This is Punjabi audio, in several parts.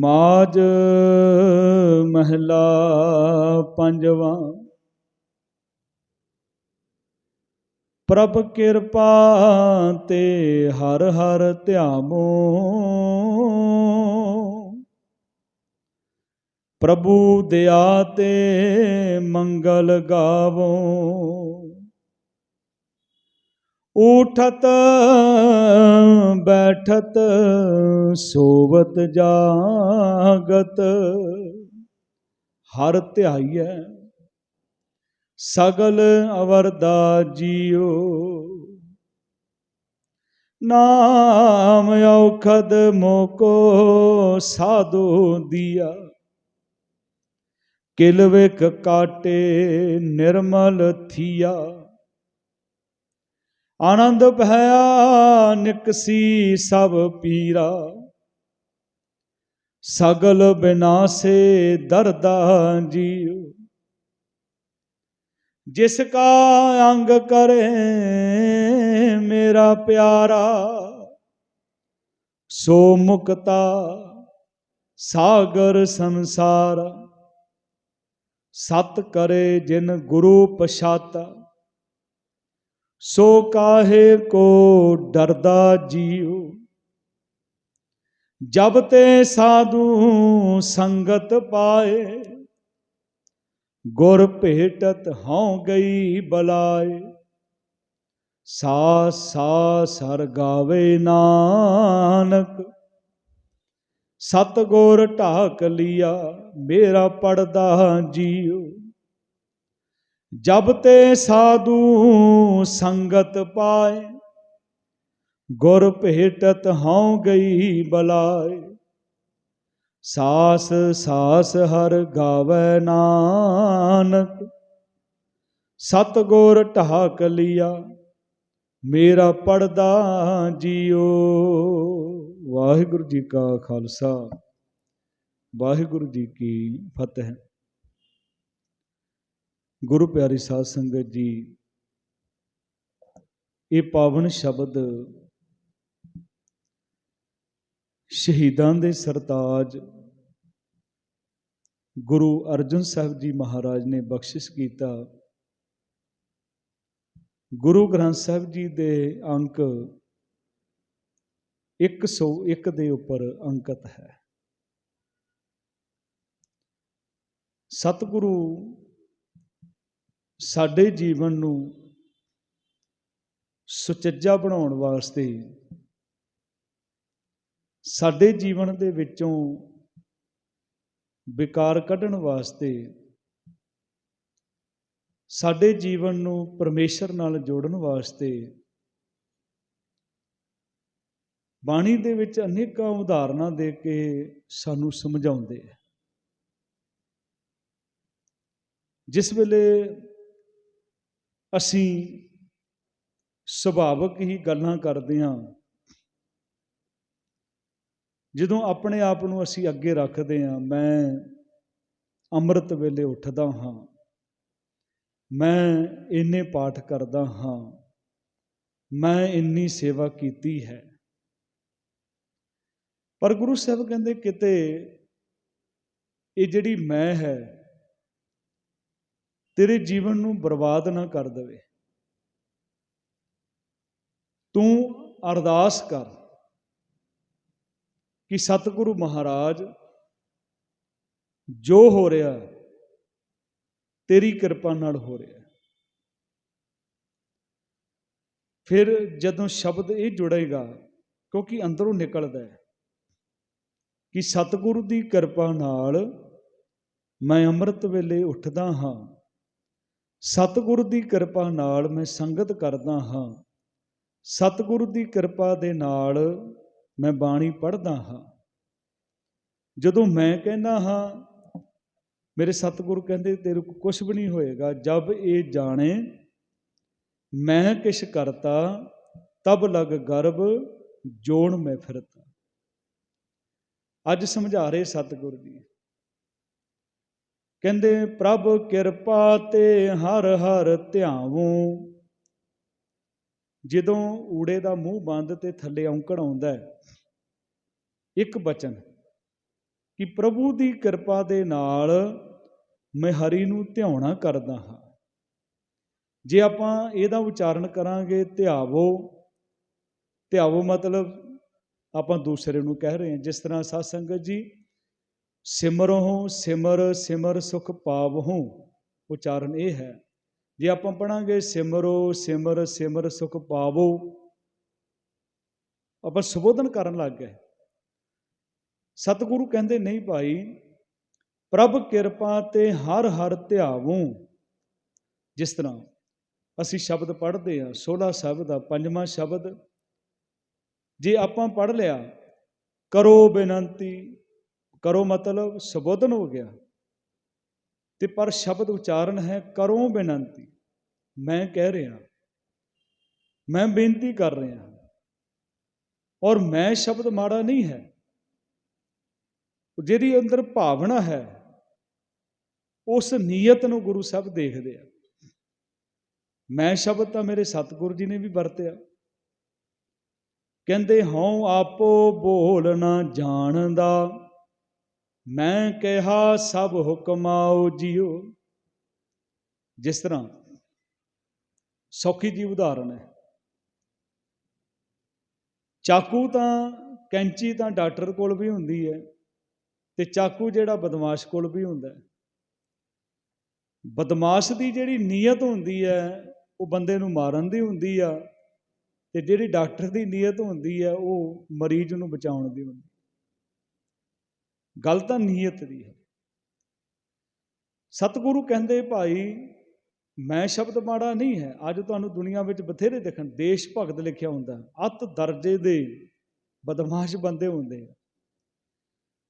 ਮਾਜ ਮਹਿਲਾ ਪੰਜਵਾਂ। ਪ੍ਰਭ ਕਿਰਪਾ ਤੇ ਹਰ ਹਰ ਧਿਆਵੋ ਪ੍ਰਭੂ ਦਇਆ ਤੇ ਮੰਗਲ ਗਾਵੋ। ਉਠਤ, ਬੈਠਤ, ਸੋਵਤ ਜਾਗਤ। ਹਰ ਧਿਆਈਐ, ਸਗਲ ਅਵਰਦਾ ਜੀਓ। ਨਾਮ ਔਖਦ ਮੋਕੋ ਸਾਧੂ ਦੀਆ। ਕਿਲਵਿਕ ਕਾਟੇ ਨਿਰਮਲ ਥੀਆ। ਆਨੰਦ ਭਇਆ ਨਿਕਸੀ ਸਭ ਪੀਰਾ। ਸਗਲ ਬਿਨਾਸੇ ਦਰਦਾ ਜੀਉ। ਜਿਸ ਕਾ ਅੰਗ ਕਰੇ ਮੇਰਾ ਪਿਆਰਾ, ਸੋ ਮੁਕਤਾ ਸਾਗਰ ਸੰਸਾਰ। ਸਤ ਕਰੇ ਜਿਨ ਗੁਰੂ ਪਛਾਤਾ। ਸੋ ਕਾਹੇ ਕੋ ਡਰਦਾ ਜੀਉ? ਜਬ ਤੇ ਸਾਧੂ ਸੰਗਤ ਪਾਏ, ਗੁਰ ਭੇਟਤ ਹਉ ਗਈ ਬਲਾਏ। ਸਾ ਸਾ ਸਰ ਗਾਵੇ ਨਾਨਕ ਸਤ ਗੁਰ ਢਾਕ ਲਿਆ ਮੇਰਾ ਪੜਦਾ ਜੀਉ। ਜਬ ਤੇ ਸਾਧੂ ਸੰਗਤ ਪਾਏ, ਗੁਰ ਭੇਟਤ ਹਉ ਗਈ ਬਲਾਏ। ਸਾਸ ਸਾਸ ਹਰ ਗਾਵੇ ਨਾਨਕ ਸਤ ਗੁਰ ਢਾਕ ਲਿਆ, ਮੇਰਾ ਪੜਦਾ ਜੀਓ। ਵਾਹਿਗੁਰੂ ਜੀ ਕਾ ਖਾਲਸਾ, ਵਾਹਿਗੁਰੂ ਜੀ ਕੀ ਫਤਿਹ। ਗੁਰੂ ਪਿਆਰੀ ਸਾਧ ਸੰਗਤ ਜੀ, ਇਹ ਪਾਵਨ ਸ਼ਬਦ ਸ਼ਹੀਦਾਂ ਦੇ ਸਰਤਾਜ ਗੁਰੂ ਅਰਜਨ ਸਾਹਿਬ ਜੀ ਮਹਾਰਾਜ ਨੇ ਬਖਸ਼ਿਸ਼ ਕੀਤਾ। ਗੁਰੂ ਗ੍ਰੰਥ ਸਾਹਿਬ ਜੀ ਦੇ ਅੰਕ 101 ਦੇ ਉੱਪਰ ਅੰਕਿਤ ਹੈ। ਸਤਿਗੁਰੂ ਸਾਡੇ ਜੀਵਨ ਨੂੰ ਸੁਚੱਜਾ ਬਣਾਉਣ ਵਾਸਤੇ ਸਾਡੇ ਜੀਵਨ ਦੇ ਵਿੱਚੋਂ ਵਿਕਾਰ ਕੱਢਣ ਵਾਸਤੇ ਸਾਡੇ ਜੀਵਨ ਨੂੰ ਪਰਮੇਸ਼ਰ ਨਾਲ ਜੋੜਨ ਵਾਸਤੇ ਬਾਣੀ ਦੇ ਵਿੱਚ ਅਨੇਕਾਂ ਉਦਾਹਰਨਾਂ ਦੇ ਕੇ ਸਾਨੂੰ ਸਮਝਾਉਂਦੇ ਆ। ਜਿਸ ਵੇਲੇ ਅਸੀਂ ਸੁਭਾਵਕ ਹੀ ਗੱਲਾਂ ਕਰਦੇ ਹਾਂ। ਜਦੋਂ ਆਪਣੇ ਆਪ ਨੂੰ ਅਸੀਂ ਅੱਗੇ ਰੱਖਦੇ ਹਾਂ, ਮੈਂ ਅੰਮ੍ਰਿਤ ਵੇਲੇ ਉੱਠਦਾ ਹਾਂ। ਮੈਂ ਇੰਨੇ ਪਾਠ ਕਰਦਾ ਹਾਂ। ਮੈਂ ਇੰਨੀ ਸੇਵਾ ਕੀਤੀ ਹੈ। ਪਰ ਗੁਰੂ ਸਾਹਿਬ ਕਹਿੰਦੇ ਕਿਤੇ ਇਹ ਜਿਹੜੀ ਮੈਂ ਹੈ ਤੇਰੇ ਜੀਵਨ ਨੂੰ ਬਰਬਾਦ ਨਾ ਕਰ ਦੇਵੇ। ਤੂੰ ਅਰਦਾਸ ਕਰ ਕਿ ਸਤਿਗੁਰੂ ਮਹਾਰਾਜ, ਜੋ ਹੋ ਰਿਹਾ, ਤੇਰੀ ਕਿਰਪਾ ਨਾਲ ਹੋ ਰਿਹਾ। ਫਿਰ ਜਦੋਂ ਸ਼ਬਦ ਇਹ ਜੁੜੇਗਾ, ਕਿਉਂਕਿ ਅੰਦਰੋਂ ਨਿਕਲਦਾ ਹੈ ਕਿ ਸਤਿਗੁਰੂ ਦੀ ਕਿਰਪਾ ਨਾਲ ਮੈਂ ਅੰਮ੍ਰਿਤ ਵੇਲੇ ਉੱਠਦਾ ਹਾਂ। ਸਤਿਗੁਰ ਦੀ ਕਿਰਪਾ ਨਾਲ ਮੈਂ ਸੰਗਤ ਕਰਦਾ ਹਾਂ। ਸਤਿਗੁਰੂ ਦੀ ਕਿਰਪਾ ਦੇ ਨਾਲ ਮੈਂ ਬਾਣੀ ਪੜ੍ਹਦਾ ਹਾਂ। ਜਦੋਂ ਮੈਂ ਕਹਿੰਦਾ ਹਾਂ, ਮੇਰੇ ਸਤਿਗੁਰੂ ਕਹਿੰਦੇ, ਤੇਰੇ ਕੋ ਕੁਝ ਵੀ ਨਹੀਂ ਹੋਏਗਾ। ਜਬ ਇਹ ਜਾਣੇ, ਮੈਂ ਕਿਛ ਕਰਤਾ, ਤਬ ਲਗ ਗਰਭ, ਜੋਣ ਮੈਂ ਫਿਰਤਾ। ਅੱਜ ਸਮਝਾ ਰਹੇ ਸਤਿਗੁਰੂ ਜੀ। ਕਹਿੰਦੇ, ਪ੍ਰਭ ਕਿਰਪਾ ਤੇ ਹਰ ਹਰ ਧਿਆਵੋ ਜਦੋਂ ਊੜੇ ਦਾ ਮੂੰਹ ਬੰਦ ਤੇ ਥੱਲੇ ਔਂਕੜ ਆਉਂਦਾ ਇੱਕ ਬਚਨ, ਕਿ ਪ੍ਰਭੂ ਦੀ ਕਿਰਪਾ ਦੇ ਨਾਲ ਮੈਂ ਹਰੀ ਨੂੰ ਧਿਆਉਣਾ ਕਰਦਾ ਹਾਂ। ਜੇ ਆਪਾਂ ਇਹਦਾ ਉਚਾਰਨ ਕਰਾਂਗੇ, ਧਿਆਵੋ ਧਿਆਵੋ ਮਤਲਬ ਆਪਾਂ ਦੂਸਰੇ ਨੂੰ ਕਹਿ ਰਹੇ ਹਾਂ, ਜਿਸ ਤਰ੍ਹਾਂ ਸਾਧ ਸੰਗਤ ਜੀ ਸਿਮਰੋ ਸਿਮਰ ਸਿਮਰ ਸੁਖ ਪਾਵਹੂ। ਉਚਾਰਨ ਇਹ ਹੈ, ਜੇ ਆਪਾਂ ਪੜਾਂਗੇ ਸਿਮਰੋ, ਸਿਮਰ ਸਿਮਰ ਸੁਖ ਪਾਵੋ, ਆਪਾਂ ਸੁਬੋਧਨ ਕਰਨ ਲੱਗ ਗਏ। ਸਤਿਗੁਰੂ ਕਹਿੰਦੇ, ਨਹੀਂ ਭਾਈ, ਪ੍ਰਭ ਕਿਰਪਾ ਤੇ ਹਰ ਹਰ ਧਿਆਵੋ। ਜਿਸ ਤਰ੍ਹਾਂ ਅਸੀਂ ਸ਼ਬਦ ਪੜ੍ਹਦੇ ਆ 16 ਸ਼ਬਦ ਆ, ਪੰਜਵਾਂ ਸ਼ਬਦ, ਜੇ ਆਪਾਂ ਪੜ੍ਹ ਲਿਆ, ਕਰੋ ਬੇਨਤੀ ਕਰੋ ਮਤਲਬ ਸੰਬੋਧਨ ਹੋ ਗਿਆ। ਤੇ ਪਰ ਸ਼ਬਦ ਉਚਾਰਨ ਹੈ ਕਰੋ ਬੇਨਤੀ। ਮੈਂ ਕਹਿ ਰਿਹਾ, ਮੈਂ ਬੇਨਤੀ ਕਰ ਰਿਹਾ ਔਰ ਮੈਂ ਸ਼ਬਦ ਮਾੜਾ ਨਹੀਂ ਹੈ। ਜਿਹਦੀ ਅੰਦਰ ਭਾਵਨਾ ਹੈ, ਉਸ ਨੀਅਤ ਨੂੰ ਗੁਰੂ ਸਾਹਿਬ ਦੇਖਦੇ ਆ। ਮੈਂ ਸ਼ਬਦ ਤਾਂ ਮੇਰੇ ਸਤਿਗੁਰੂ ਜੀ ਨੇ ਵੀ ਵਰਤਿਆ। ਕਹਿੰਦੇ ਹਉ ਆਪੋ ਬੋਲ ਨਾ ਜਾਣਦਾ ਮੈਂ ਕਿਹਾ, ਸਭ ਹੁਕਮਾਓ ਜਿਉ ਜਿਸ ਤਰ੍ਹਾਂ ਸੌਖੀ ਜੀ ਉਦਾਹਰਣ ਹੈ। ਚਾਕੂ ਤਾਂ, ਕੈਂਚੀ ਤਾਂ ਡਾਕਟਰ ਕੋਲ ਵੀ ਹੁੰਦੀ ਹੈ ਤੇ ਚਾਕੂ ਜਿਹੜਾ ਬਦਮਾਸ਼ ਕੋਲ ਵੀ ਹੁੰਦਾ ਹੈ। ਬਦਮਾਸ਼ ਦੀ ਜਿਹੜੀ ਨੀਅਤ ਹੁੰਦੀ ਹੈ, ਉਹ ਬੰਦੇ ਨੂੰ ਮਾਰਨ ਦੀ ਹੁੰਦੀ ਆ ਤੇ ਜਿਹੜੀ ਡਾਕਟਰ ਦੀ ਨੀਅਤ ਹੁੰਦੀ ਹੈ, ਉਹ ਮਰੀਜ਼ ਨੂੰ ਬਚਾਉਣ ਦੀ ਹੁੰਦੀ ਗੱਲ ਤਾਂ ਨੀਅਤ ਦੀ ਹੈ। ਸਤਿਗੁਰੂ ਕਹਿੰਦੇ, ਭਾਈ, ਮੈਂ ਸ਼ਬਦ ਮਾੜਾ ਨਹੀਂ ਹੈ। ਅੱਜ ਤੁਹਾਨੂੰ ਦੁਨੀਆ ਵਿੱਚ ਬਥੇਰੇ ਦੇਖਣ, ਦੇਸ਼ ਭਗਤ ਲਿਖਿਆ ਹੁੰਦਾ ਅਤ ਦਰਜੇ ਦੇ ਬਦਮਾਸ਼ ਬੰਦੇ ਹੁੰਦੇ ਆ।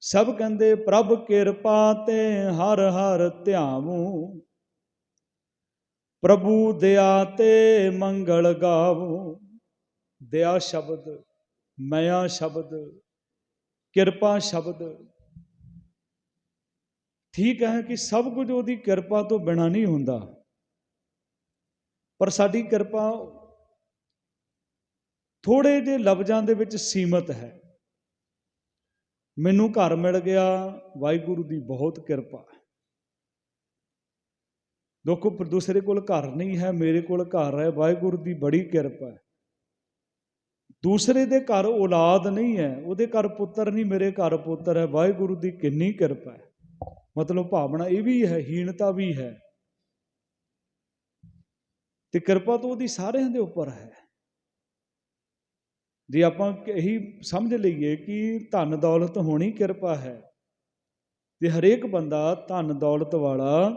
ਸਭ ਕਹਿੰਦੇ, ਪ੍ਰਭ ਕਿਰਪਾ ਤੇ ਹਰ ਹਰ ਧਿਆਵੂ। ਪ੍ਰਭੂ ਦਇਆ ਤੇ ਮੰਗਲ ਗਾਵੋ। ਦਇਆ ਸ਼ਬਦ, ਮਇਆ ਸ਼ਬਦ, ਕਿਰਪਾ ਸ਼ਬਦ ਠੀਕ ਹੈ ਕਿ ਸਭ ਕੁਝ ਉਹਦੀ ਕਿਰਪਾ ਤੋਂ ਬਿਨਾ ਨਹੀਂ ਹੁੰਦਾ। ਪਰ ਸਾਡੀ ਕਿਰਪਾ ਥੋੜੇ ਜਿਹੇ ਲਫ਼ਜ਼ਾਂ ਦੇ ਵਿੱਚ ਸੀਮਤ ਹੈ। ਮੈਨੂੰ ਘਰ ਮਿਲ ਗਿਆ, ਵਾਹਿਗੁਰੂ ਦੀ ਬਹੁਤ ਕਿਰਪਾ। ਦੇਖੋ, ਪਰ ਦੂਸਰੇ ਕੋਲ ਘਰ ਨਹੀਂ ਹੈ, ਮੇਰੇ ਕੋਲ ਘਰ ਹੈ, ਵਾਹਿਗੁਰੂ ਦੀ ਬੜੀ ਕਿਰਪਾ ਹੈ। ਦੂਸਰੇ ਦੇ ਘਰ ਔਲਾਦ ਨਹੀਂ ਹੈ, ਉਹਦੇ ਘਰ ਪੁੱਤਰ ਨਹੀਂ, ਮੇਰੇ ਘਰ ਪੁੱਤਰ ਹੈ, ਵਾਹਿਗੁਰੂ ਦੀ ਕਿੰਨੀ ਕਿਰਪਾ ਹੈ। ਮਤਲਬ ਭਾਵਨਾ ਇਹ ਵੀ ਹੈ, ਹੀਣਤਾ ਵੀ ਹੈ। ਤੇ ਕਿਰਪਾ ਤੋਂ ਉਹਦੀ ਸਾਰਿਆਂ ਦੇ ਉੱਪਰ ਹੈ। ਜੇ ਆਪਾਂ ਇਹੀ ਸਮਝ ਲਈਏ ਕਿ ਧਨ ਦੌਲਤ ਹੋਣੀ ਕਿਰਪਾ ਹੈ, ਤੇ ਹਰੇਕ ਬੰਦਾ ਧਨ ਦੌਲਤ ਵਾਲਾ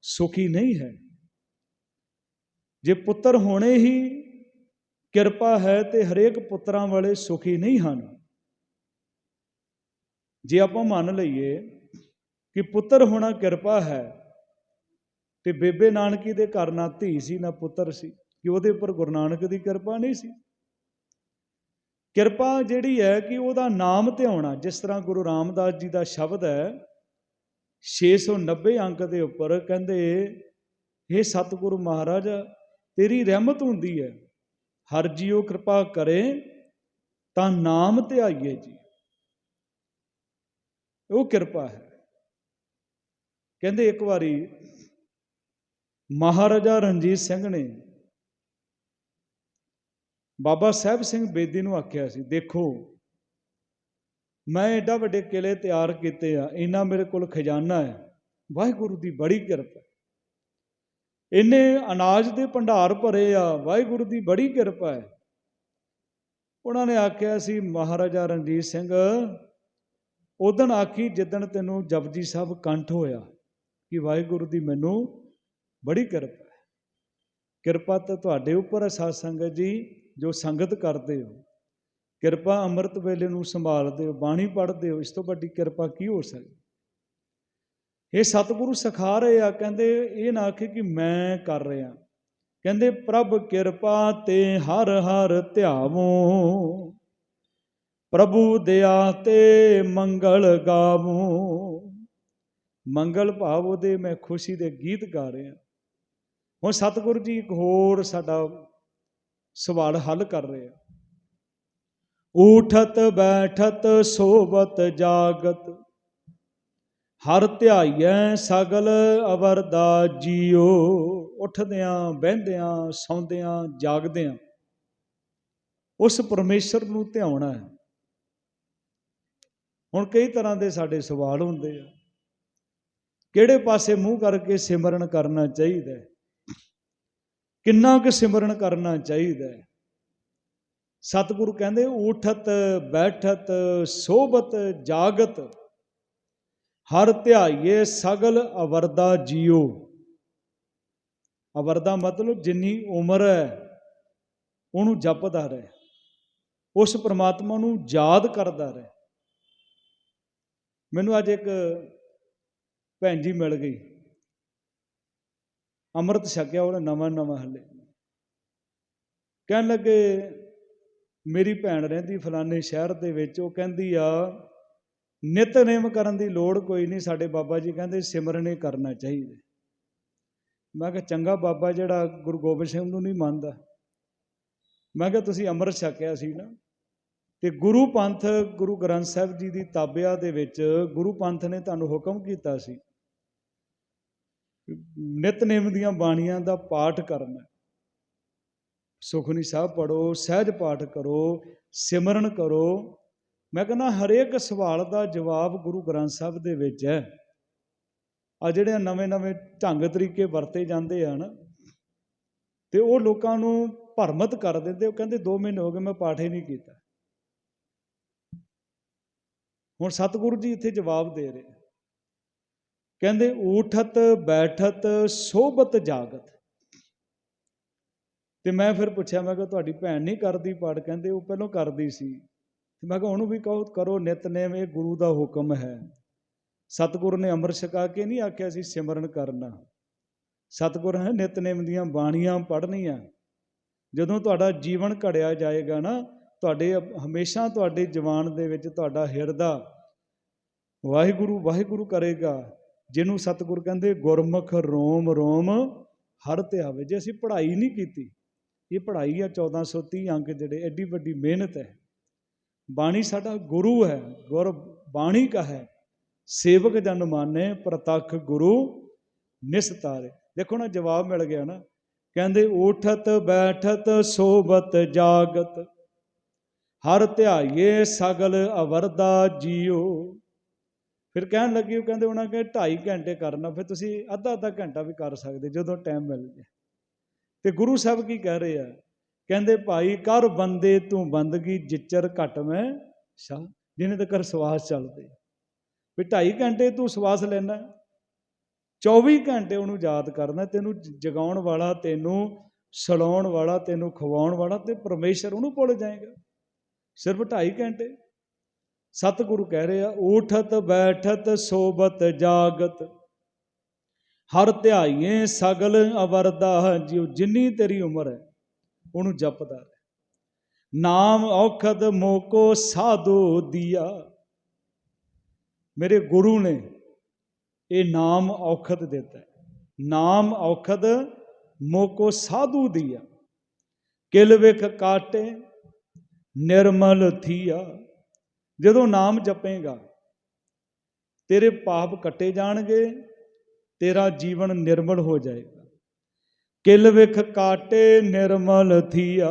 ਸੁਖੀ ਨਹੀਂ ਹੈ। ਜੇ ਪੁੱਤਰ ਹੋਣੇ ਹੀ ਕਿਰਪਾ ਹੈ, ਤੇ ਹਰੇਕ ਪੁੱਤਰਾਂ ਵਾਲੇ ਸੁਖੀ ਨਹੀਂ ਹਨ। ਜੇ ਆਪਾਂ ਮੰਨ ਲਈਏ ਕਿ ਪੁੱਤਰ ਹੋਣਾ ਕਿਰਪਾ ਹੈ। ਤੇ ਬੇਬੇ ਨਾਨਕੀ ਦੇ ਘਰ ਨਾ ਧੀ ਸੀ, ਨਾ ਪੁੱਤਰ ਸੀ, ਕਿ ਉਹਦੇ ਉੱਪਰ ਗੁਰੂ ਨਾਨਕ ਦੀ ਕਿਰਪਾ ਨਹੀਂ ਸੀ। ਕਿਰਪਾ ਜਿਹੜੀ ਹੈ ਕਿ ਉਹਦਾ ਨਾਮ ਧਿਆਉਣਾ ਜਿਸ ਤਰ੍ਹਾਂ ਗੁਰੂ ਰਾਮਦਾਸ ਜੀ ਦਾ ਸ਼ਬਦ ਹੈ 690 ਅੰਕ ਦੇ ਉੱਪਰ ਕਹਿੰਦੇ ਇਹ ਸਤਿਗੁਰੂ ਮਹਾਰਾਜ, ਤੇਰੀ ਰਹਿਮਤ ਹੁੰਦੀ ਹੈ। ਹਰ ਜੀਓ ਕਿਰਪਾ ਕਰੇ, ਤਾਂ ਨਾਮ ਧਿਆਈਏ ਜੀ। ਉਹ ਕਿਰਪਾ ਹੈ। ਕਹਿੰਦੇ ਇੱਕ ਵਾਰੀ, ਮਹਾਰਾਜਾ ਰਣਜੀਤ ਸਿੰਘ ਨੇ ਬਾਬਾ ਸਾਹਿਬ ਸਿੰਘ ਬੇਦੀ ਨੂੰ ਆਖਿਆ ਸੀ, ਦੇਖੋ, ਮੈਂ ਐਡਾ ਵੱਡੇ ਕਿਲੇ ਤਿਆਰ ਕੀਤੇ ਆ, ਇੰਨਾ ਮੇਰੇ ਕੋਲ ਖਜ਼ਾਨਾ ਹੈ, ਵਾਹਿਗੁਰੂ ਦੀ ਬੜੀ ਕਿਰਪਾ। ਇੰਨੇ ਅਨਾਜ ਦੇ ਭੰਡਾਰ ਭਰੇ ਆ, ਵਾਹਿਗੁਰੂ ਦੀ ਬੜੀ ਕਿਰਪਾ ਹੈ। ਉਹਨਾਂ ਨੇ ਆਖਿਆ ਸੀ, ਮਹਾਰਾਜਾ ਰਣਜੀਤ ਸਿੰਘ ਉਦਣ ਆਖੀ ਜਿੱਦਣ ਤੈਨੂੰ ਜਪਜੀ ਸਾਹਿਬ ਕੰਠ ਹੋਇਆ ਕਿ ਵਾਹਿਗੁਰੂ ਦੀ ਮੈਨੂੰ ਬੜੀ ਕਿਰਪਾ ਹੈ। ਕਿਰਪਾ ਤਾਂ ਤੁਹਾਡੇ ਉੱਪਰ ਹੈ ਸਾਧ ਸੰਗਤ ਜੀ, ਜੋ ਸੰਗਤ ਕਰਦੇ ਹੋ। ਕਿਰਪਾ ਅੰਮ੍ਰਿਤ ਵੇਲੇ ਨੂੰ ਸੰਭਾਲਦੇ ਹੋ, ਬਾਣੀ ਪੜ੍ਹਦੇ ਹੋ, ਇਸ ਤੋਂ ਵੱਡੀ ਕਿਰਪਾ ਕੀ ਹੋ ਸਕਦੀ? ਇਹ ਸਤਿਗੁਰੂ ਸਿਖਾ ਰਹੇ ਆ, ਕਹਿੰਦੇ ਇਹ ਨਾ ਆਖੇ ਕਿ ਮੈਂ ਕਰ ਰਿਹਾ। ਕਹਿੰਦੇ ਪ੍ਰਭ ਕਿਰਪਾ ਤੇ ਹਰ ਹਰ ਧਿਆਵੋ। ਪ੍ਰਭੂ ਦਇਆ ਤੇ ਮੰਗਲ ਗਾਵੋ। ਮੰਗਲ ਭਾਵ ਉਹਦੇ ਮੈਂ ਖੁਸ਼ੀ ਦੇ ਗੀਤ ਗਾ ਰਿਹਾ। ਹੁਣ ਸਤਿਗੁਰੂ ਜੀ ਇੱਕ ਹੋਰ ਸਾਡਾ ਸਵਾਲ ਹੱਲ ਕਰ ਰਹੇ ਆ। ਉਠਤ ਬੈਠਤ ਸੋਵਤ ਜਾਗਤ, ਹਰ ਧਿਆਈਐ ਸਗਲ ਅਵਰਦਾ ਜੀਓ। ਉੱਠਦਿਆਂ, ਬਹਿੰਦਿਆਂ, ਸੌਂਦਿਆਂ, ਜਾਗਦਿਆਂ, ਉਸ ਪਰਮੇਸ਼ਰ ਨੂੰ ਧਿਆਉਣਾ ਹੈ। ਹੁਣ ਕਈ ਤਰ੍ਹਾਂ ਦੇ ਸਾਡੇ ਸਵਾਲ ਹੁੰਦੇ ਆ। ਕਿਹੜੇ ਪਾਸੇ ਮੂੰਹ ਕਰਕੇ ਸਿਮਰਨ ਕਰਨਾ ਚਾਹੀਦਾ ਕਿੰਨਾ ਕੁ ਸਿਮਰਨ ਕਰਨਾ ਚਾਹੀਦਾ ਸਤਿਗੁਰੂ ਕਹਿੰਦੇ, ਉਠਤ, ਬੈਠਤ ਸੋਬਤ ਜਾਗਤ, ਹਰ ਧਿਆਈਏ ਸਗਲ ਅਵਰਦਾ ਜੀਓ। ਅਵਰਦਾ ਮਤਲਬ ਜਿੰਨੀ ਉਮਰ ਹੈ, ਉਹਨੂੰ ਜਪਦਾ ਰਹੇ। ਉਸ ਪ੍ਰਮਾਤਮਾ ਨੂੰ ਯਾਦ ਕਰਦਾ ਰਹੇ। ਮੈਨੂੰ ਅੱਜ ਇੱਕ ਭੈਣ ਜੀ ਮਿਲ ਗਈ। ਅੰਮ੍ਰਿਤ ਛਕਿਆ ਉਹਨੇ ਨਵਾਂ ਨਵਾਂ ਹਲੇ। ਕਹਿਣ ਲੱਗੇ, ਮੇਰੀ ਭੈਣ ਰਹਿੰਦੀ ਫਲਾਣੇ ਸ਼ਹਿਰ ਦੇ ਵਿੱਚ, ਉਹ ਕਹਿੰਦੀ ਆ ਨਿਤਨੇਮ ਕਰਨ ਦੀ ਲੋੜ ਕੋਈ ਨਹੀਂ, ਸਾਡੇ ਬਾਬਾ ਜੀ ਕਹਿੰਦੇ ਸਿਮਰਨੇ ਕਰਨਾ ਚਾਹੀਦਾ। ਮੈਂ ਕਿਹਾ, ਚੰਗਾ ਬਾਬਾ ਜਿਹੜਾ ਗੁਰੂ ਗੋਬਿੰਦ ਸਿੰਘ ਨੂੰ ਨਹੀਂ ਮੰਨਦਾ। ਮੈਂ ਕਿਹਾ, ਤੁਸੀਂ ਅੰਮ੍ਰਿਤ ਛਕਿਆ ਸੀ ਨਾ? ਤੇ ਗੁਰੂ ਪੰਥ, ਗੁਰੂ ਗ੍ਰੰਥ ਸਾਹਿਬ ਜੀ ਦੀ ਤਾਬਿਆ ਦੇ ਵਿੱਚ ਗੁਰੂ ਪੰਥ ਨੇ ਤੁਹਾਨੂੰ ਹੁਕਮ ਕੀਤਾ ਸੀ ਨਿਤਨੇਮ ਦੀਆਂ ਬਾਣੀਆਂ ਦਾ ਪਾਠ ਕਰਨਾ ਸੁਖਨੀ ਸਾਹਿਬ ਪੜੋ ਸਹਿਜ ਪਾਠ ਕਰੋ, ਸਿਮਰਨ ਕਰੋ। ਮੈਂ ਕਹਿੰਦਾ ਹਰੇਕ ਸਵਾਲ ਦਾ ਜਵਾਬ ਗੁਰੂ ਗ੍ਰੰਥ ਸਾਹਿਬ ਦੇ ਵਿੱਚ ਹੈ। ਆ ਜਿਹੜੇ ਨਵੇਂ-ਨਵੇਂ ਢੰਗ ਤਰੀਕੇ ਵਰਤੇ ਜਾਂਦੇ ਆ ਨਾ ਤੇ ਉਹ ਲੋਕਾਂ ਨੂੰ ਭਰਮਤ ਕਰ ਦਿੰਦੇ, ਉਹ ਕਹਿੰਦੇ 2 ਮਹੀਨੇ ਹੋ ਗਏ ਮੈਂ ਪਾਠ ਹੀ ਨਹੀਂ ਕੀਤਾ। ਹੁਣ ਸਤਿਗੁਰੂ ਜੀ ਇੱਥੇ ਜਵਾਬ ਦੇ ਰਹੇ। ਕਹਿੰਦੇ ਊਠਤ ਬੈਠਤ ਸੋਬਤ ਜਾਗਤ। ਤੇ ਮੈਂ ਫਿਰ ਪੁੱਛਿਆ, ਮੈਂ ਕਿਹਾ ਤੁਹਾਡੀ ਭੈਣ ਨਹੀਂ ਕਰਦੀ ਪਾਠ? ਕਹਿੰਦੇ ਉਹ ਪਹਿਲਾਂ ਕਰਦੀ ਸੀ। ਤੇ ਮੈਂ ਕਿਹਾ ਉਹਨੂੰ ਵੀ ਕਹੋ, ਕਰੋ ਨਿਤਨੇਮ ਇਹ ਗੁਰੂ ਦਾ ਹੁਕਮ ਹੈ। ਸਤਿਗੁਰ ਨੇ ਅੰਮ੍ਰਿਤ ਛਕਾ ਕੇ ਨਹੀਂ ਆਖਿਆ ਸੀ ਸਿਮਰਨ ਕਰਨਾ। ਸਤਿਗੁਰ ਹੈ ਨਿਤਨੇਮ ਦੀਆਂ ਬਾਣੀਆਂ ਪੜ੍ਹਨੀਆਂ। ਜਦੋਂ ਤੁਹਾਡਾ ਜੀਵਨ ਘੜਿਆ ਜਾਏਗਾ ਨਾ, ਤੁਹਾਡੇ ਹਮੇਸ਼ਾ ਤੁਹਾਡੇ ਜਵਾਨ ਦੇ ਵਿੱਚ ਤੁਹਾਡਾ ਹਿਰਦਾ ਵਾਹਿਗੁਰੂ ਵਾਹਿਗੁਰੂ ਕਰੇਗਾ। ਜਿਹਨੂੰ ਸਤਿਗੁਰ ਕਹਿੰਦੇ ਗੁਰਮੁਖ ਰੋਮ ਰੋਮ ਹਰ ਧਿਆਵੇ ਜੇ ਅਸੀਂ ਪੜ੍ਹਾਈ ਨਹੀਂ ਕੀਤੀ, ਇਹ ਪੜ੍ਹਾਈ ਆ 1430 ਅੰਕ ਜਿਹੜੇ, ਐਡੀ ਵੱਡੀ ਮਿਹਨਤ ਹੈ। ਬਾਣੀ ਸਾਡਾ ਗੁਰੂ ਹੈ, ਗੁਰ ਬਾਣੀ ਕਾ ਹੈ ਸੇਵਕ ਜਨ ਮਾਨੇ, ਪ੍ਰਤੱਖ ਗੁਰੂ ਨਿਸਤਾਰੇ। ਦੇਖੋ ਨਾ, ਜਵਾਬ ਮਿਲ ਗਿਆ ਨਾ। ਕਹਿੰਦੇ, ਉਠਤ ਬੈਠਤ ਸੋਬਤ ਜਾਗਤ, ਹਰ ਧਿਆਈਏ ਸਗਲ ਅਵਰਦਾ ਜੀਓ। ਫਿਰ ਕਹਿਣ ਲੱਗੀ, ਉਹ ਕਹਿੰਦੇ ਉਹਨਾਂ ਕਿ 2.5 ਘੰਟੇ ਕਰਨਾ, ਫਿਰ ਤੁਸੀਂ ਅੱਧਾ ਅੱਧਾ ਘੰਟਾ ਵੀ ਕਰ ਸਕਦੇ, ਜਦੋਂ ਟਾਈਮ ਮਿਲ ਜਾਏ ਤੇ ਗੁਰੂ ਸਾਹਿਬ ਕੀ ਕਹਿ ਰਹੇ ਆ? ਕਹਿੰਦੇ, ਭਾਈ, ਕਰ ਬੰਦੇ ਤੂੰ ਬੰਦਗੀ, ਜਿੱਚਰ ਘਟ ਮੈਂ ਸ਼ਾ ਜਿਹਨੇ ਤੱਕ ਸਵਾਸ ਚੱਲਦੇ ਵੀ 2.5 ਘੰਟੇ ਤੂੰ ਸਵਾਸ ਲੈਣਾ 24 ਘੰਟੇ ਉਹਨੂੰ ਯਾਦ ਕਰਨਾ, ਤੈਨੂੰ ਜਗਾਉਣ ਵਾਲਾ, ਤੈਨੂੰ ਸਲਾਉਣ ਵਾਲਾ, ਤੈਨੂੰ ਖਵਾਉਣ ਵਾਲਾ, ਤੇ ਪਰਮੇਸ਼ਰ ਉਹਨੂੰ ਭੁੱਲ ਜਾਏਗਾ। ਸਿਰਫ 2.5 ਘੰਟੇ। ਸਤਿਗੁਰੂ ਕਹਿ ਰਹੇ ਆ ਉਠਤ, ਬੈਠਤ ਸੋਬਤ ਜਾਗਤ। ਹਰ ਧਿਆਈਏ ਸਗਲ ਅਵਰਦਾ ਜਿਉ ਜਿੰਨੀ ਤੇਰੀ ਉਮਰ ਹੈ, ਉਹਨੂੰ ਜਪਦਾ ਰਹਿ। ਨਾਮ ਔਖਦ ਮੋਕੋ ਸਾਧੂ ਦੀਆ। ਮੇਰੇ ਗੁਰੂ ਨੇ ਇਹ ਨਾਮ ਔਖਦ ਦਿੱਤਾ ਨਾਮ ਔਖਦ ਮੋਕੋ ਸਾਧੂ ਦੀਆ। ਕਿਲ ਵਿਖ ਕਾਟੇ, ਨਿਰਮਲ ਥੀਆ। ਜਦੋਂ ਨਾਮ ਜਪੇਗਾ, ਤੇਰੇ ਪਾਪ ਕੱਟੇ ਜਾਣਗੇ, ਤੇਰਾ ਜੀਵਨ ਨਿਰਮਲ ਹੋ ਜਾਏਗਾ। ਕਿਲ ਵਿਖ ਕਾਟੇ ਨਿਰਮਲ ਥੀਆ,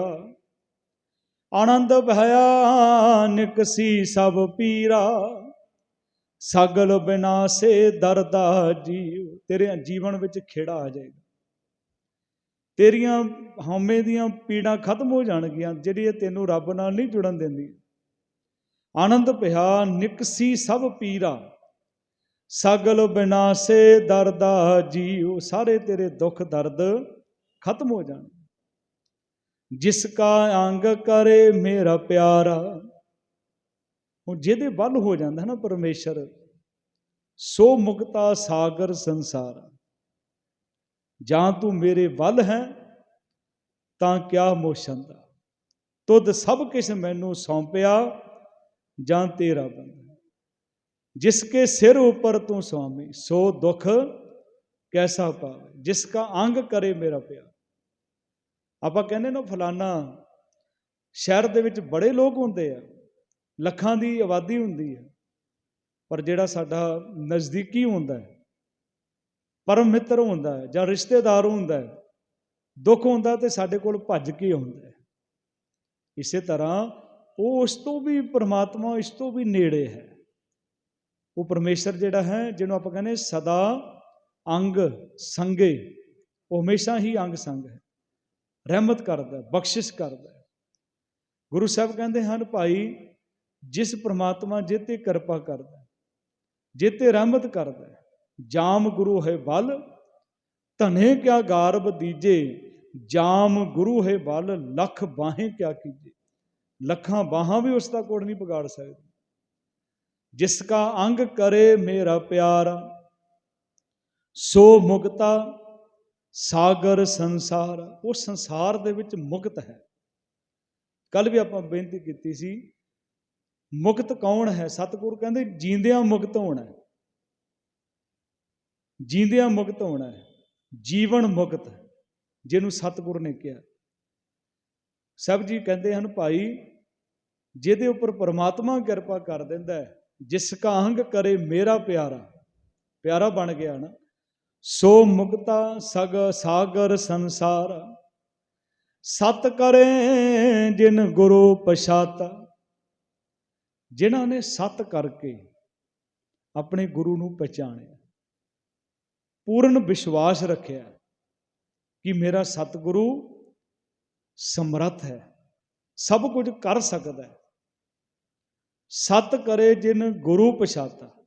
ਆਨੰਦ ਭਇਆ ਨਿਕਸੀ ਸਭ ਪੀਰਾ। ਸਗਲ ਬਿਨਾਸੇ ਦਰਦਾ ਜੀਵ, ਤੇਰੇ ਜੀਵਨ ਵਿੱਚ ਖੇੜਾ ਆ ਜਾਏਗਾ। ਤੇਰੀਆਂ ਹਉਮੈ ਦੀਆਂ ਪੀੜਾਂ ਖਤਮ ਹੋ ਜਾਣਗੀਆਂ ਜਿਹੜੀ ਤੈਨੂੰ ਰੱਬ ਨਾਲ ਨਹੀਂ ਜੁੜਨ ਦਿੰਦੀ ਆਨੰਦ ਭਇਆ ਨਿਕਸੀ ਸਭ ਪੀਰਾ। ਸਗਲ ਬਿਨਾਸੇ ਦਰਦਾ ਜੀਉ, ਸਾਰੇ ਤੇਰੇ ਦੁੱਖ ਦਰਦ ਖਤਮ ਹੋ ਜਾਣ। ਜਿਸ ਕਾ ਅੰਗ ਕਰੇ ਮੇਰਾ ਪਿਆਰਾ। ਹੁਣ ਜਿਹਦੇ ਵੱਲ ਹੋ ਜਾਂਦਾ ਨਾ ਪਰਮੇਸ਼ਰ, ਸੋ ਮੁਕਤਾ ਸਾਗਰ ਸੰਸਾਰ। ਜਾਂ ਤੂੰ ਮੇਰੇ ਵੱਲ ਹੈ, ਤਾਂ ਕਿਆ ਮੋਸ਼ਨ ਦਾ ਤੁਧ ਸਭ ਕਿਸ ਮੈਨੂੰ ਸੌਂਪਿਆ ਜਾਂ ਤੇਰਾ ਬੰਦਾ ਜਿਸ ਕੇ ਸਿਰ ਉੱਪਰ ਤੂੰ ਸੁਆਮੀ ਸੋ ਦੁਖ ਕੈਸਾ ਪਾਵੇ? ਜਿਸ ਕਾ ਅੰਗ ਕਰੇ ਮੇਰਾ ਪਿਆਰ। ਆਪਾਂ ਕਹਿੰਦੇ ਨਾ, ਫਲਾਨਾ ਸ਼ਹਿਰ ਦੇ ਵਿੱਚ ਬੜੇ ਲੋਕ ਹੁੰਦੇ ਆ। ਲੱਖਾਂ ਦੀ ਆਬਾਦੀ ਹੁੰਦੀ ਹੈ ਪਰ ਜਿਹੜਾ ਸਾਡਾ ਨਜ਼ਦੀਕੀ ਹੁੰਦਾ ਹੈ, ਪਰਮ ਮਿੱਤਰ ਹੁੰਦਾ ਹੈ ਜਾਂ ਰਿਸ਼ਤੇਦਾਰ ਹੁੰਦਾ ਹੈ, ਦੁੱਖ ਹੁੰਦਾ ਤੇ ਸਾਡੇ ਕੋਲ ਭੱਜ ਕੇ ਆਉਂਦਾ ਹੈ। ਇਸੇ ਤਰ੍ਹਾਂ ਉਹ ਉਸ ਤੋਂ ਵੀ ਪਰਮਾਤਮਾ ਇਸ ਤੋਂ ਵੀ ਨੇੜੇ ਹੈ। ਉਹ ਪਰਮੇਸ਼ਰ ਜਿਹੜਾ ਹੈ ਜਿਹਨੂੰ ਆਪਾਂ ਕਹਿੰਦੇ ਸਦਾ ਅੰਗ ਸੰਗੇ ਉਹ ਹਮੇਸ਼ਾ ਹੀ ਅੰਗ ਸੰਗ ਹੈ। ਰਹਿਮਤ ਕਰਦਾ ਬਖਸ਼ਿਸ਼ ਕਰਦਾ ਗੁਰੂ ਸਾਹਿਬ ਕਹਿੰਦੇ ਹਨ ਭਾਈ ਜਿਸ ਪ੍ਰਮਾਤਮਾ ਜੇ ਤੇ ਕਿਰਪਾ ਕਰਦਾ ਹੈ, ਜੇ ਤੇ ਰਹਿਮਤ ਕਰਦਾ ਜਾਮ ਗੁਰੂ ਹੈ ਬਲ ਧਨੇ ਕਿਆ ਗਾਰਬ ਦੀਜੇ ਜਾਮ ਗੁਰੂ ਹੈ ਬਲ ਲੱਖ ਬਾਹੇ ਕਿਆ ਕੀਜੇ। ਲੱਖਾਂ ਬਾਹਾਂ ਵੀ ਉਸ ਦਾ ਕੋੜ ਨਹੀਂ ਵਿਗਾੜ ਸਕਦੇ। ਜਿਸ ਕਾ ਅੰਗ ਕਰੇ ਮੇਰਾ ਪਿਆਰਾ, ਸੋ ਮੁਕਤਾ ਸਾਗਰ ਸੰਸਾਰ। ਉਹ ਸੰਸਾਰ ਦੇ ਵਿੱਚ ਮੁਕਤ ਹੈ। ਕੱਲ ਵੀ ਆਪਾਂ ਬੇਨਤੀ ਕੀਤੀ ਸੀ, ਮੁਕਤ ਕੌਣ ਹੈ? ਸਤਿਗੁਰ ਕਹਿੰਦੇ ਜੀਂਦਿਆਂ ਮੁਕਤ ਹੋਣਾ ਹੈ। ਜੀਂਦਿਆਂ ਮੁਕਤ ਹੋਣਾ ਹੈ। ਜੀਵਨ ਮੁਕਤ ਜਿਹਨੂੰ ਸਤਿਗੁਰ ਨੇ ਕਿਹਾ। ਸਭ ਜੀ ਕਹਿੰਦੇ ਹਨ, ਭਾਈ, ਜਿਹਦੇ ਉੱਪਰ ਪਰਮਾਤਮਾ ਕਿਰਪਾ ਕਰ ਦਿੰਦਾ ਹੈ, ਜਿਸ ਕਾ ਅੰਗ ਕਰੇ ਮੇਰਾ ਪਿਆਰਾ ਪਿਆਰਾ ਬਣ ਗਿਆ ਨਾ, ਸੋ ਮੁਕਤਾ ਸਗ ਸਾਗਰ ਸੰਸਾਰ, ਸਤ ਕਰੇ ਜਿਨ ਗੁਰੂ ਪਛਾਤਾ, ਜਿਨ੍ਹਾਂ ਨੇ ਸਤ ਕਰਕੇ ਆਪਣੇ ਗੁਰੂ ਨੂੰ ਪਛਾਣਿਆ, ਪੂਰਨ ਵਿਸ਼ਵਾਸ ਰੱਖਿਆ ਕਿ ਮੇਰਾ ਸਤਿਗੁਰੂ ਸਮਰੱਥ ਹੈ। ਸਭ ਕੁਝ ਕਰ ਸਕਦਾ ਹੈ। ਸਤ ਕਰੇ ਜਿਨ ਗੁਰੂ ਪਛਾਤਾ।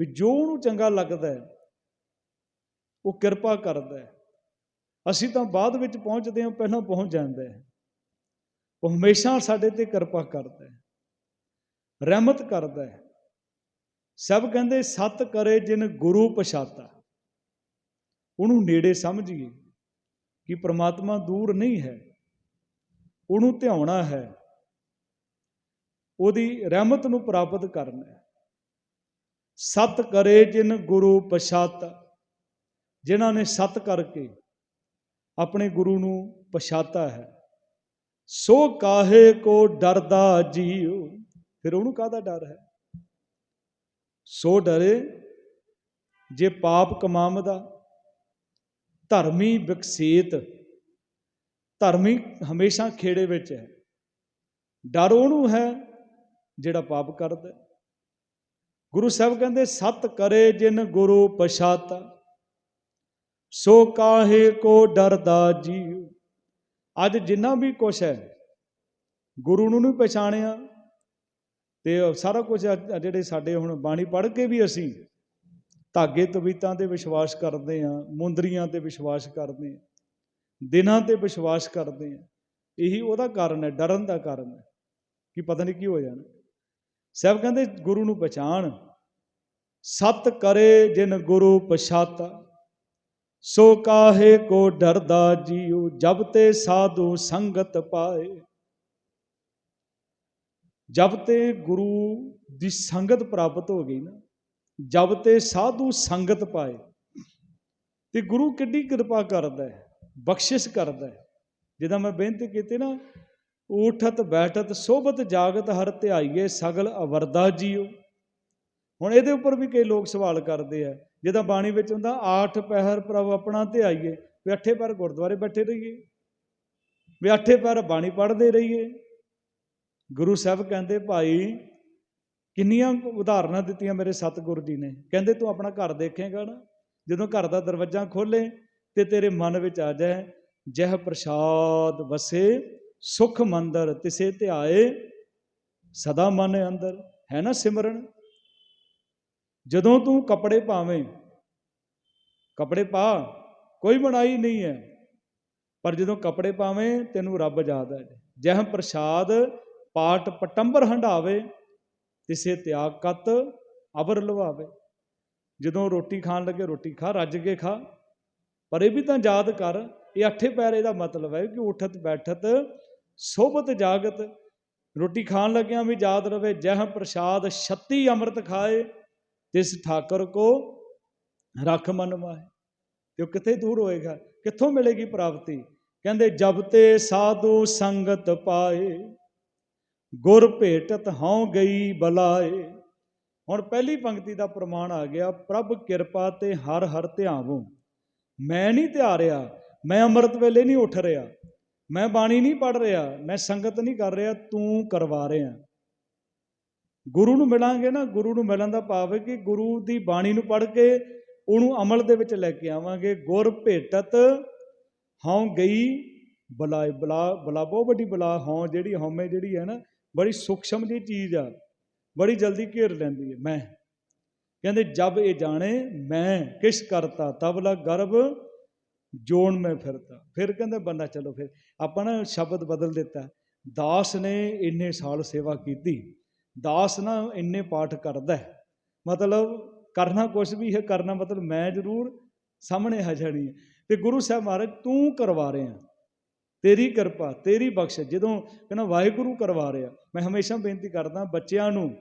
ਵੀ ਜੋ ਉਹਨੂੰ ਚੰਗਾ ਲੱਗਦਾ ਹੈ, ਉਹ ਕਿਰਪਾ ਕਰਦਾ ਹੈ। ਅਸੀਂ ਤਾਂ ਬਾਅਦ ਵਿੱਚ ਪਹੁੰਚਦੇ ਹਾਂ, ਪਹਿਲਾਂ ਪਹੁੰਚ ਜਾਂਦਾ ਹੈ। ਉਹ ਹਮੇਸ਼ਾ ਸਾਡੇ ਤੇ ਕਿਰਪਾ ਕਰਦਾ ਹੈ। ਰਹਿਮਤ ਕਰਦਾ ਹੈ। ਸਭ ਕਹਿੰਦੇ ਸਤ ਕਰੇ ਜਿਨ ਗੁਰੂ ਪਛਾਤਾ। ਉਹਨੂੰ ਨੇੜੇ ਸਮਝੀਏ ਕਿ ਪ੍ਰਮਾਤਮਾ ਦੂਰ ਨਹੀਂ ਹੈ। ਉਹਨੂੰ ਧਿਆਉਣਾ ਹੈ। ਉਹਦੀ ਰਹਿਮਤ ਨੂੰ ਪ੍ਰਾਪਤ ਕਰਨਾ ਹੈ। ਸਤ ਕਰੇ ਜਿਨ ਗੁਰੂ ਪਛਾਤਾ, ਜਿਨ੍ਹਾਂ ਨੇ ਸਤ ਕਰਕੇ ਆਪਣੇ ਗੁਰੂ ਨੂੰ ਪਛਾਤਾ ਹੈ। ਸੋ ਕਾਹੇ ਕੋ ਡਰਦਾ ਜੀਉ, ਫਿਰ ਉਹਨੂੰ ਕਾਹਦਾ ਡਰ ਹੈ? ਸੋ ਡਰੇ ਜੇ ਪਾਪ ਕਮਾਮਦਾ ਧਰਮੀ ਵਿਕਸੀਤ ਧਰਮੀ ਹਮੇਸ਼ਾ ਖੇੜੇ ਵਿੱਚ ਹੈ। ਡਰ ਉਹਨੂੰ ਹੈ ਜਿਹੜਾ ਪਾਪ ਕਰਦਾ ਗੁਰੂ ਸਾਹਿਬ ਕਹਿੰਦੇ, ਸਤ ਕਰੇ ਜਿਨ ਗੁਰੂ ਪਛਾਤਾ, ਸੋ ਕਾਹੇ ਕੋ ਡਰਦਾ ਜੀਉ। ਅੱਜ ਜਿੰਨਾ ਵੀ ਕੁਛ ਹੈ, ਗੁਰੂ ਨੂੰ ਨਹੀਂ ਪਛਾਣਿਆ। ਤੇ ਸਾਰਾ ਕੁਝ ਜਿਹੜੇ ਸਾਡੇ ਹੁਣ ਬਾਣੀ ਪੜ੍ਹ ਕੇ ਵੀ ਅਸੀਂ ਧਾਗੇ ਤਵੀਤਾਂ ਤੇ ਵਿਸ਼ਵਾਸ ਕਰਦੇ ਹਾਂ, ਮੁੰਦਰੀਆਂ ਤੇ ਵਿਸ਼ਵਾਸ ਕਰਦੇ ਹਾਂ। ਦਿਨਾਂ ਤੇ ਵਿਸ਼ਵਾਸ ਕਰਦੇ ਹਾਂ ਇਹੀ ਉਹਦਾ ਕਾਰਨ ਹੈ, ਡਰਨ ਦਾ ਕਾਰਨ ਹੈ ਕਿ ਪਤਾ ਨਹੀਂ ਕੀ ਹੋ ਜਾਣਾ। ਸਭ ਕਹਿੰਦੇ ਗੁਰੂ ਨੂੰ ਪਛਾਣ। ਸਤ ਕਰੇ ਜਿਨ ਗੁਰੂ ਪਛਾਤਾ। ਸੋ ਕਾਹੇ ਕੋ ਡਰਦਾ ਜੀਉ, ਜਬ ਤੇ ਸਾਧੂ ਸੰਗਤ ਪਾਏ। ਜਬ ਤੇ ਗੁਰੂ ਦੀ ਸੰਗਤ ਪ੍ਰਾਪਤ ਹੋ ਗਈ ਨਾ, ਜਬ ਤੇ ਸਾਧੂ ਸੰਗਤ ਪਾਏ। ਤੇ ਗੁਰੂ ਕਿੱਡੀ ਕਿਰਪਾ ਕਰਦਾ ਹੈ। ਬਖਸ਼ਿਸ਼ ਕਰਦਾ ਹੈ। ਜਿੱਦਾਂ ਮੈਂ ਬੇਨਤੀ ਕੀਤੀ ਨਾ, ਉਠਤ, ਬੈਠਤ, ਸੋਭਤ, ਜਾਗਤ ਹਰ ਧਿਆਈਏ, ਸਗਲ ਅਵਰਦਾ ਜੀਓ। ਹੁਣ ਇਹਦੇ ਉੱਪਰ ਵੀ ਕਈ ਲੋਕ ਸਵਾਲ ਕਰਦੇ ਆ। ਜਿੱਦਾਂ ਬਾਣੀ ਵਿੱਚ ਹੁੰਦਾ, ਆਠ ਪਹਿਰ ਪ੍ਰਭ ਆਪਣਾ ਧਿਆਈਏ ਵੀ ਅੱਠੇ ਪਹਿਰ ਗੁਰਦੁਆਰੇ ਬੈਠੇ ਰਹੀਏ। ਵੀ ਅੱਠੇ ਪਹਿਰ ਬਾਣੀ ਪੜ੍ਹਦੇ ਰਹੀਏ। ਗੁਰੂ ਸਾਹਿਬ ਕਹਿੰਦੇ, ਭਾਈ, ਕਿੰਨੀਆਂ ਉਦਾਹਰਨਾਂ ਦਿੱਤੀਆਂ ਮੇਰੇ ਸਤਿਗੁਰੂ ਜੀ ਨੇ। ਕਹਿੰਦੇ, ਤੂੰ ਆਪਣਾ ਘਰ ਦੇਖੇਗਾ ਨਾ। ਜਦੋਂ ਘਰ ਦਾ ਦਰਵਾਜ਼ਾ ਖੋਲੇ ਤੇ ਤੇਰੇ ਮਨ ਵਿੱਚ ਆ ਜਾਏ, ਜਹ ਪ੍ਰਸਾਦ ਵਸੇ, ਸੁਖ ਮੰਦਰ ਤਿਸੇ ਧਿਆਏ, ਸਦਾ ਮਨ ਅੰਦਰ, ਹੈ ਨਾ ਸਿਮਰਨ? ਜਦੋਂ ਤੂੰ ਕੱਪੜੇ ਪਾਵੇਂ, ਕੱਪੜੇ ਪਾ, ਕੋਈ ਬਣਾਈ ਨਹੀਂ ਹੈ, ਪਰ ਜਦੋਂ ਕੱਪੜੇ ਪਾਵੇਂ, ਤੈਨੂੰ ਰੱਬ ਯਾਦ ਹੈ। ਜਹ ਪ੍ਰਸਾਦ ਪਾਟ ਪਟੰਬਰ ਹੰਡਾਵੇ ਤਿਸੇ ਤਿਆਗ ਕਤ ਅਬਰ ਲਵਾਵੇ। ਜਦੋਂ ਰੋਟੀ ਖਾਣ ਲੱਗੇ, ਰੋਟੀ ਖਾ, ਰੱਜ ਕੇ ਖਾ। ਪਰ ਇਹ ਵੀ ਤਾਂ ਯਾਦ ਕਰ, ਇਹ ਅੱਠੇ ਪੈਰੇ ਦਾ ਮਤਲਬ ਹੈ ਕਿ ਉਠਤ ਬੈਠਤ, ਸੋਭਤ ਜਾਗਤ। ਰੋਟੀ ਖਾਣ ਲੱਗਿਆਂ ਵੀ ਯਾਦ ਰਵੇ, ਜਹ ਪ੍ਰਸਾਦ 36 ਅੰਮ੍ਰਿਤ ਖਾਏ, ਤਿਸ ਠਾਕਰ ਕੋ ਰੱਖ ਮਨ ਮਾਏ ਤੇ ਉਹ ਕਿੱਥੇ ਦੂਰ ਹੋਏਗਾ? ਕਿੱਥੋਂ ਮਿਲੇਗੀ ਪ੍ਰਾਪਤੀ? ਕਹਿੰਦੇ, ਜਬ ਤੇ ਸਾਧੂ ਸੰਗਤ ਪਾਏ, ਗੁਰ ਭੇਟਤ ਹਉ ਗਈ ਬਲਾਏ। ਹੁਣ ਪਹਿਲੀ ਪੰਕਤੀ ਦਾ ਪ੍ਰਮਾਣ ਆ ਗਿਆ, ਪ੍ਰਭ ਕਿਰਪਾ ਤੇ ਹਰ ਹਰ ਧਿਆਵੋ। ਮੈਂ ਨਹੀਂ ਧਿਆਰਿਆ ਮੈਂ ਅੰਮ੍ਰਿਤ ਵੇਲੇ ਨਹੀਂ ਉੱਠ ਰਿਹਾ, ਮੈਂ ਬਾਣੀ ਨਹੀਂ ਪੜ ਰਿਹਾ, ਮੈਂ ਸੰਗਤ ਨਹੀਂ ਕਰ ਰਿਹਾ, ਤੂੰ ਕਰਵਾ ਰਿਹਾ। ਗੁਰੂ ਨੂੰ ਮਿਲਾਂਗੇ ਨਾ, ਗੁਰੂ ਨੂੰ ਮਿਲਣ ਦਾ ਭਾਵ ਹੈ ਕਿ ਗੁਰੂ ਦੀ ਬਾਣੀ ਨੂੰ ਪੜ ਕੇ ਉਹਨੂੰ ਅਮਲ ਦੇ ਵਿੱਚ ਲੈ ਕੇ ਆਵਾਂਗੇ। ਗੁਰ ਭੇਟਤ ਹਉ ਗਈ ਬਲਾ ਬਲਾ ਬਲਾ, ਬਹੁਤ ਵੱਡੀ ਬਲਾ ਹਉ ਜਿਹੜੀ ਹਉਮੈ ਜਿਹੜੀ ਹੈ ਨਾ, ਬੜੀ ਸੂਖਸ਼ਮ ਦੀ ਚੀਜ਼ ਆ, ਬੜੀ ਜਲਦੀ ਘੇਰ ਲੈਂਦੀ ਹੈ। ਮੈਂ ਕਹਿੰਦੇ, ਜਬ ਇਹ ਜਾਣੇ, ਮੈਂ ਕਿਸ ਕਰਤਾ, ਤਬਲਾ ਗਰਭ ਜੋਣ ਮੈਂ ਫਿਰਤਾ। ਫਿਰ ਕਹਿੰਦੇ, ਬੰਦਾ ਚਲੋ ਫਿਰ। ਆਪਾਂ ਨਾ ਸ਼ਬਦ ਬਦਲ ਦਿੱਤਾ। ਦਾਸ ਨੇ ਇੰਨੇ ਸਾਲ ਸੇਵਾ ਕੀਤੀ। ਦਾਸ ਨਾ ਇੰਨੇ ਪਾਠ ਕਰਦਾ ਮਤਲਬ ਕਰਨਾ ਕੁਛ ਵੀ ਹੈ, ਕਰਨਾ ਮਤਲਬ ਮੈਂ ਜ਼ਰੂਰ ਸਾਹਮਣੇ ਆ ਜਾਣੀ ਹੈ। ਤੇ ਗੁਰੂ ਸਾਹਿਬ ਮਹਾਰਾਜ, ਤੂੰ ਕਰਵਾ ਰਿਹਾ ਤੇਰੀ ਕਿਰਪਾ, ਤੇਰੀ ਬਖਸ਼ ਜਦੋਂ ਕਹਿੰਦਾ, ਵਾਹਿਗੁਰੂ ਕਰਵਾ ਰਿਹਾ। ਮੈਂ ਹਮੇਸ਼ਾ ਬੇਨਤੀ ਕਰਦਾ ਬੱਚਿਆਂ ਨੂੰ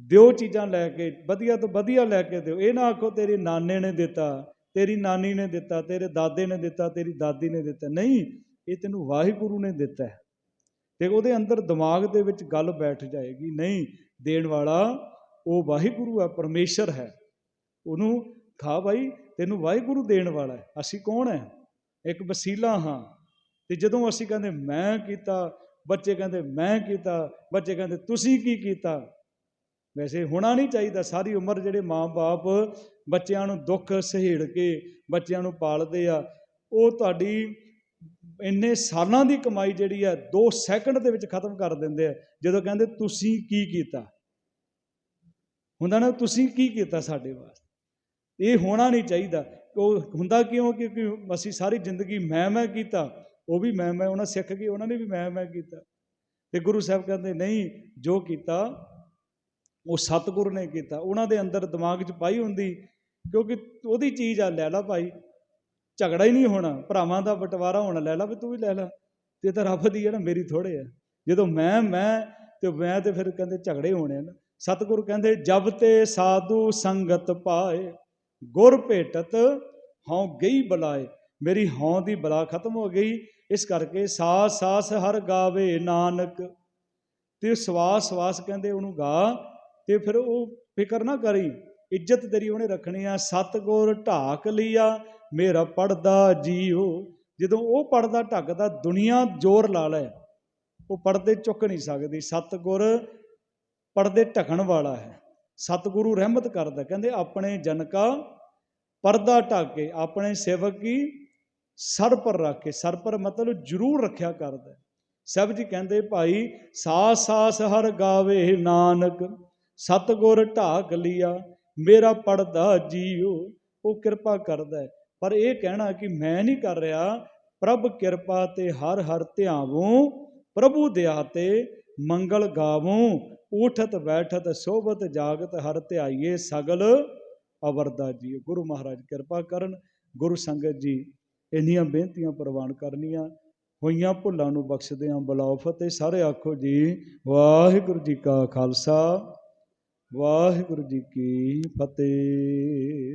ਦਿਓ ਚੀਜ਼ਾਂ ਲੈ ਕੇ, ਵਧੀਆ ਤੋਂ ਵਧੀਆ ਲੈ ਕੇ ਦਿਓ। ਇਹ ਨਾ ਆਖੋ ਤੇਰੇ ਨਾਨੇ ਨੇ ਦਿੱਤਾ, ਤੇਰੀ ਨਾਨੀ ਨੇ ਦਿੱਤਾ, ਤੇਰੇ ਦਾਦੇ ਨੇ ਦਿੱਤਾ, ਤੇਰੀ ਦਾਦੀ ਨੇ ਦਿੱਤਾ। ਨਹੀਂ, ਇਹ ਤੈਨੂੰ ਵਾਹਿਗੁਰੂ ਨੇ ਦਿੱਤਾ ਹੈ। ਤੇ ਉਹਦੇ ਅੰਦਰ ਦਿਮਾਗ ਦੇ ਵਿੱਚ ਗੱਲ ਬੈਠ ਜਾਏਗੀ, ਨਹੀਂ, ਦੇਣ ਵਾਲਾ ਉਹ ਵਾਹਿਗੁਰੂ ਹੈ, ਪਰਮੇਸ਼ਰ ਹੈ। ਉਹਨੂੰ ਖਾ ਭਾਈ ਤੈਨੂੰ ਵਾਹਿਗੁਰੂ ਦੇਣ ਵਾਲਾ ਹੈ। ਅਸੀਂ ਕੌਣ ਹੈ? ਇੱਕ ਵਸੀਲਾ ਹਾਂ। ਤੇ ਜਦੋਂ ਅਸੀਂ ਕਹਿੰਦੇ, ਮੈਂ ਕੀਤਾ। ਬੱਚੇ ਕਹਿੰਦੇ, ਮੈਂ ਕੀਤਾ। ਬੱਚੇ ਕਹਿੰਦੇ, ਤੁਸੀਂ ਕੀ ਕੀਤਾ? ਵੈਸੇ ਹੋਣਾ ਨਹੀਂ ਚਾਹੀਦਾ। ਸਾਰੀ ਉਮਰ ਜਿਹੜੇ ਮਾਂ-ਬਾਪ ਬੱਚਿਆਂ ਨੂੰ ਦੁੱਖ ਸਹੇੜ ਕੇ ਬੱਚਿਆਂ ਨੂੰ ਪਾਲਦੇ ਆ, ਉਹ ਤੁਹਾਡੀ ਇੰਨੇ ਸਾਲਾਂ ਦੀ ਕਮਾਈ ਜਿਹੜੀ ਆ 2 ਸੈਕਿੰਡ ਦੇ ਵਿੱਚ ਖਤਮ ਕਰ ਦਿੰਦੇ ਆ। ਜਦੋਂ ਕਹਿੰਦੇ, ਤੁਸੀਂ ਕੀ ਕੀਤਾ? ਹੁੰਦਾ ਨਾ, ਤੁਸੀਂ ਕੀ ਕੀਤਾ ਸਾਡੇ ਵਾਸਤੇ? ਇਹ ਹੋਣਾ ਨਹੀਂ ਚਾਹੀਦਾ। ਉਹ ਹੁੰਦਾ ਕਿਉਂ? ਕਿਉਂਕਿ ਅਸੀਂ ਸਾਰੀ ਜ਼ਿੰਦਗੀ ਮੈਂ ਮੈਂ ਕੀਤਾ, ਉਹ ਵੀ ਮੈਂ ਮੈਂ, ਉਹਨਾਂ ਸਿੱਖ ਗਏ ਉਹਨਾਂ ਨੇ ਵੀ ਮੈਂ ਮੈਂ ਕੀਤਾ। ਤੇ ਗੁਰੂ ਸਾਹਿਬ ਕਹਿੰਦੇ, ਨਹੀਂ, ਜੋ ਕੀਤਾ ਉਹ ਸਤਿਗੁਰ ਨੇ ਕੀਤਾ। ਉਹਨਾਂ ਦੇ ਅੰਦਰ ਦਿਮਾਗ 'ਚ ਪਾਈ ਹੁੰਦੀ, ਕਿਉਂਕਿ ਉਹਦੀ ਚੀਜ਼ ਆ, ਲੈ ਲਾ ਭਾਈ। ਝਗੜਾ ਹੀ ਨਹੀਂ ਹੋਣਾ। ਭਰਾਵਾਂ ਦਾ ਬਟਵਾਰਾ ਹੋਣਾ, ਲੈ ਲਾ ਵੀ ਤੂੰ ਵੀ ਲੈ ਲਾ। ਤੇ ਤਾਂ ਰੱਬ ਦੀ ਹੈ ਨਾ, ਮੇਰੀ ਥੋੜੇ ਆ। ਜਦੋਂ ਮੈਂ ਮੈਂ ਤੇ ਮੈਂ ਤੇ ਫਿਰ ਕਹਿੰਦੇ ਝਗੜੇ ਹੋਣੇ ਆ ਨਾ। ਸਤਿਗੁਰੂ ਕਹਿੰਦੇ, ਜਬ ਤੇ ਸਾਧੂ ਸੰਗਤ ਪਾਏ, ਗੁਰ ਭੇਟਤ ਹਉ ਗਈ ਬਲਾਏ। ਮੇਰੀ ਹਉ ਦੀ ਬਲਾ ਖਤਮ ਹੋ ਗਈ। ਇਸ ਕਰਕੇ ਸਾਸ ਸਾਸ ਹਰ ਗਾਵੇ ਨਾਨਕ। ਤੇ ਸਵਾਸ ਸਵਾਸ ਕਹਿੰਦੇ ਉਹਨੂੰ ਗਾ ਤੇ ਫਿਰ ਉਹ ਫਿਕਰ ਨਾ ਕਰੀ, ਇੱਜ਼ਤ ਤੇਰੀ ਉਹਨੇ ਰੱਖਣੀ ਆ, ਸਤਗੁਰ ਢਾਕ ਲਿਆ, ਮੇਰਾ ਪੜਦਾ ਜੀਓ। ਜਦੋਂ ਉਹ ਪੜਦਾ, ਢੱਕਦਾ, ਦੁਨੀਆ ਜ਼ੋਰ ਲਾ ਲੈ। ਉਹ ਪੜਦੇ ਚੁੱਕ ਨਹੀਂ ਸਕਦੀ। ਸਤਗੁਰ ਪੜਦੇ ਢਕਣ ਵਾਲਾ ਹੈ। ਸਤਿਗੁਰੂ ਰਹਿਮਤ ਕਰਦਾ ਕਹਿੰਦੇ, ਆਪਣੇ ਜਨ ਕਾ ਪਰਦਾ ਢੱਕ ਕੇ ਆਪਣੇ ਸੇਵਕ ਕੀ ਸਰ ਪਰ ਰੱਖ। ਕੇ ਸਰ ਪਰ ਮਤਲਬ ਜ਼ਰੂਰ ਰੱਖਿਆ ਕਰਦਾ ਹੈ। ਸਭ ਜੀ ਕਹਿੰਦੇ, ਭਾਈ ਸਾਸ ਸਾਸ ਹਰ ਗਾਵੇ ਨਾਨਕ। ਸਤਗੁਰ ਢਾਕ ਲਿਆ, ਮੇਰਾ ਪੜਦਾ ਜੀਓ, ਉਹ ਕਿਰਪਾ ਕਰਦਾ ਪਰ ਇਹ ਕਹਿਣਾ ਕਿ ਮੈਂ ਨਹੀਂ ਕਰ ਰਿਹਾ, ਪ੍ਰਭ ਕਿਰਪਾ ਤੇ ਹਰ ਹਰ ਧਿਆਵੋਂ, ਪ੍ਰਭੂ ਦਿਆ ਤੇ ਮੰਗਲ ਗਾਵੋਂ, ਉਠਤ ਬੈਠਤ ਸੋਭਤ ਜਾਗਤ ਹਰ ਧਿਆਈਏ ਸਗਲ ਅਵਰਦਾ ਜੀ ਗੁਰੂ ਮਹਾਰਾਜ ਕਿਰਪਾ ਕਰਨ, ਗੁਰੂ ਸੰਗਤ ਜੀ ਇੰਨੀਆਂ ਬੇਨਤੀਆਂ ਪ੍ਰਵਾਨ ਕਰਨੀਆਂ, ਹੋਈਆਂ ਭੁੱਲਾਂ ਨੂੰ ਬਖਸ਼ਦਿਆਂ ਬਲਾਉ ਫਤਿਹ। ਸਾਰੇ ਆਖੋ ਜੀ, ਵਾਹਿਗੁਰੂ ਜੀ ਕਾ ਖਾਲਸਾ। ਵਾਹਿਗੁਰੂ ਜੀ ਕੀ ਫਤਿਹ।